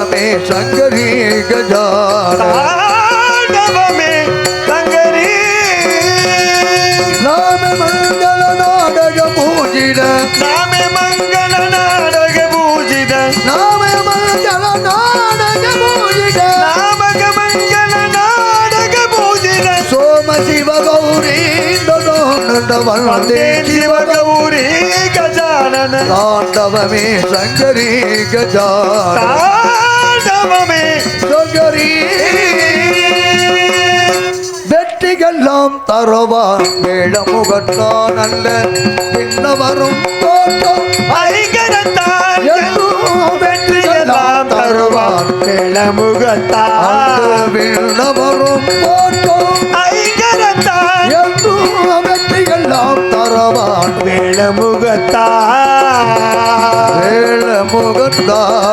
ஆண்டவமே சங்கரி கஜான தாண்டவமே சங்கரி. நாம மங்கள நாடக சங்கரி வெற்றிகெல்லாம் தருவான் வேழமுகத்தான் அல்ல பின்னவரும் தோட்டம். ஐகரத்தான் என்றும் வெற்றியெல்லாம் தருவான் கிளமுகத்தான் அந்த விண்ணவரும் தோட்டம். வெற்றிகெல்லாம் தருவான் வேளமுகத்தான்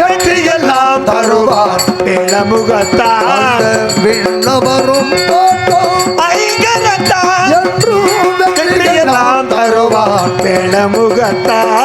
வெற்றியெல்லாம் தருவான் வேளமுகத்தான் அந்த விண்ணவரும் ஐகரத்தான் என்றும் வெற்றியெல்லாம் வெற்றியெல்லாம் தருவான் வேளமுகத்தான்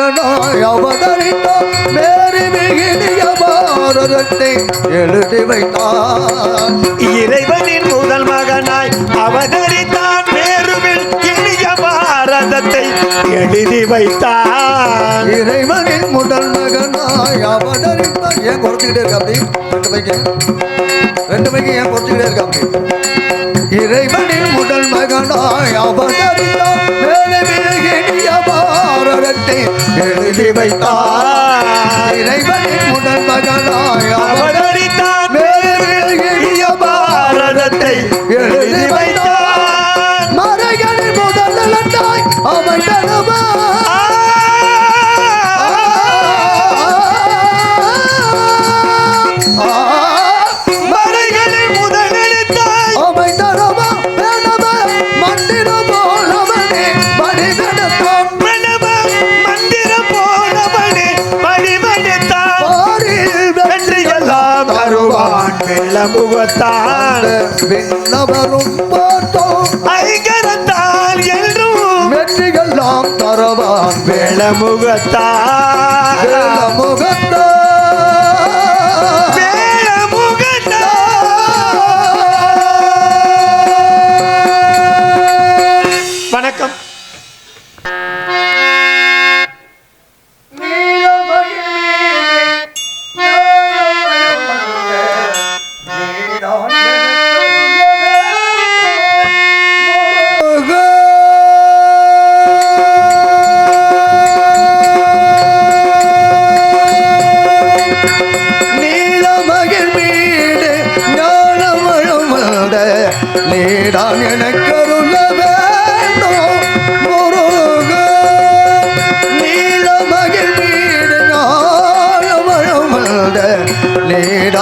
முதல் மகனாய் அவதரித்தார் மேரி மிகினிய பாரதத்தை எழுதி வைத்தார். இறைவனின் முதல் மகனாய் அவதரித்தான் மேருவில் இனிய பாரதத்தை எழுதி வைத்தான் இறைவனின் முதல் மகனாய் அவதரித்தார் ஏன் குறைச்சிக்கிட்டே இருக்க அப்படி? ரெண்டு பைக்கு. ரெண்டு பைக்கு ஏன் குறைச்சிக்கிட்டே இருக்க அப்படி? இறைவனின் முதல் மகனாய் அவதரித்தார் பாரதத்தை எழுதி வைத்தார். இறைவனின் முதல் மகனாய் அவர் அவதரித்தான் மேலே இனிய பாரதத்தை எழுதி வைத்தான் விளம்புவத்தான் விண்ணவரும் பார்த்தோம் ஐகரத்தால் என்றும் வெற்றிகள்லாம் தரவான். விளமுகத்தான் வேலமுகத்தா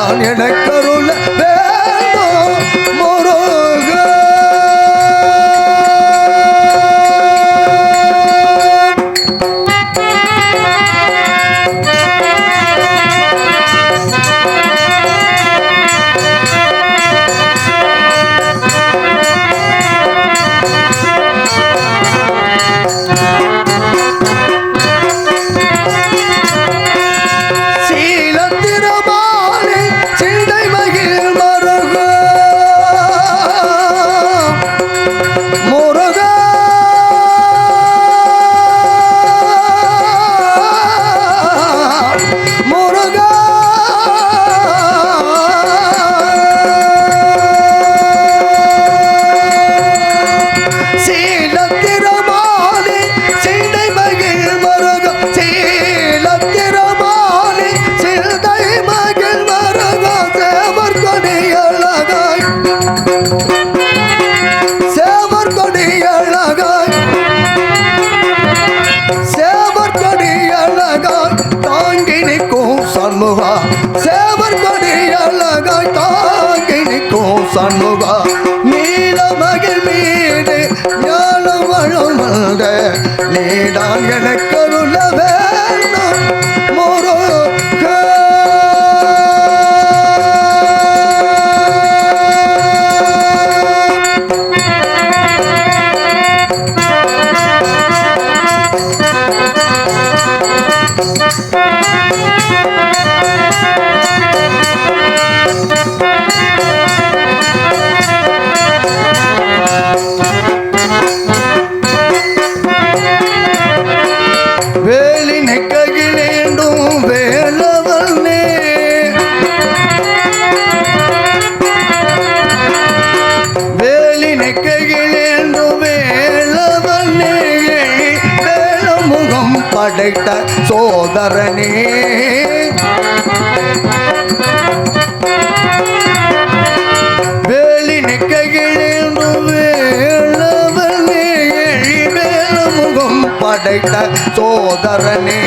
நான் எனக்கு சண்முகா நீல மகிழ் மீது ஞானம் வளம் வந்த நீதான் எனக்கு கேட்ட சோதரனே. வேலினை கையிலேண்டும் படைத்த சோதரனே.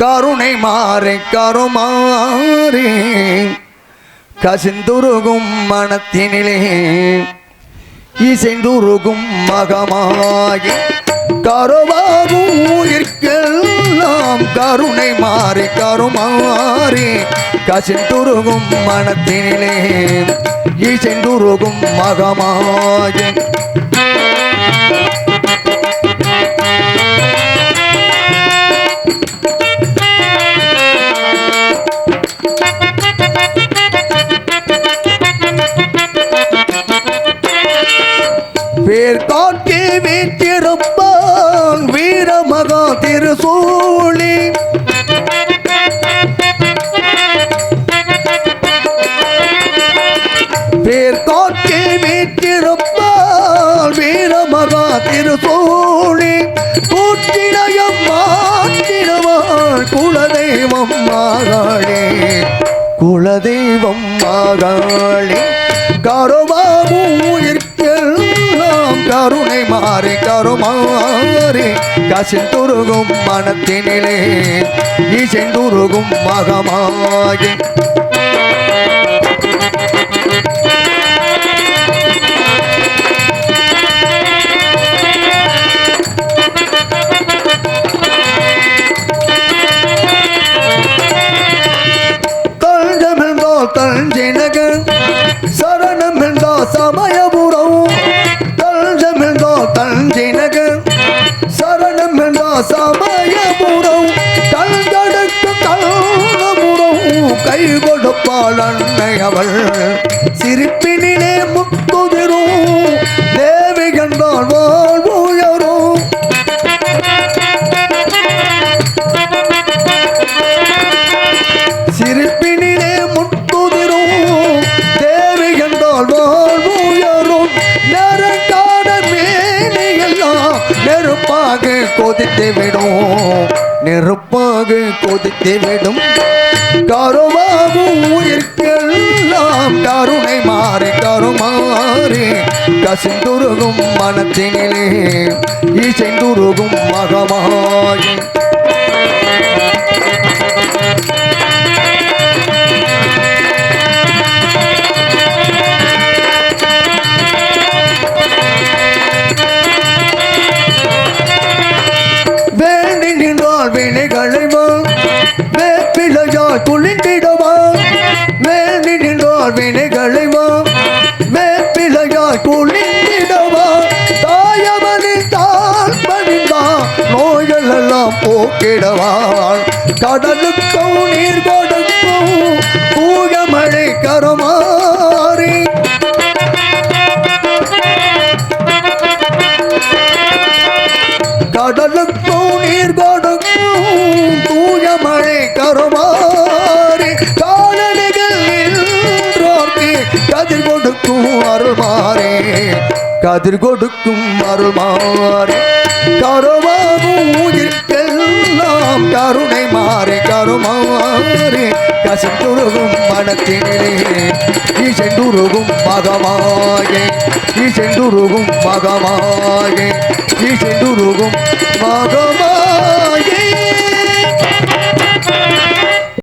கருணை மாறே கருமாறே. கசிந்துருகும் மனத்தினிலே இசைந்துருகும் மகமாகி கருவாகும் உயிர்க்கெல்லாம் கருணை மாறி கருமாறி. கசிந்துருகும் மனத்தினிலே இசைந்துருகும் மகமாகி வேர் காட்டி வீட்டிருப்பான் வீரமகா திருசூழி. வேர் காட்டி வீட்டிருப்பான் வீரமகா திருசூழி. கூட்டினயம் மாற்றினவாள் குலதெய்வம் மாகாளே குலதெய்வம் மாகாளே கருவாவும் மாறி கருமாறி கசிந்துருகும் மனத்தினிலே இசைந்துருகும் மகமாகி. கொடுப்பாள் அன்னை அவள். சிரிப்பினிலே முத்துதிரும் தேவி கண்டால் வாழ்வுயரும் சிரிப்பினிலே முத்துதிரும் தேவி என்றால் வாழ்வுயரும் நரங்கான மேனியெல்லாம் நெருப்பாக கொதித்து விடும் நெருப்பாக கொதித்து விடும் கருவாகும் உயிர்க்கெல்லாம் கருணை மாறி கருமாறி கசிந்துருகும் மனத்தினிலே இசைந்துருகும் மகமாயின் கிடவாள் கடலுக்கும் நீர் கொடுக்கும் பூயமழை கருமாறி. கடலுக்கும் நீர் கொடுக்கும் தூயமழை கருமாறி. காலடிகள் நின்றோர்க்கு கதிர் கொடுக்கும் அருள்மாறே. கதிர் கொடுக்கும் அருள்மாறே. கருமாவும் உயிர்க்கெல்லாம் கருணை மாறி கருமாறி. கசந்துருகும் மனத்தினிலே இசைந்துருகும் மகமாயே. இசைந்துருகும் மகமாயே. இசைந்துருகும் மகமாயே.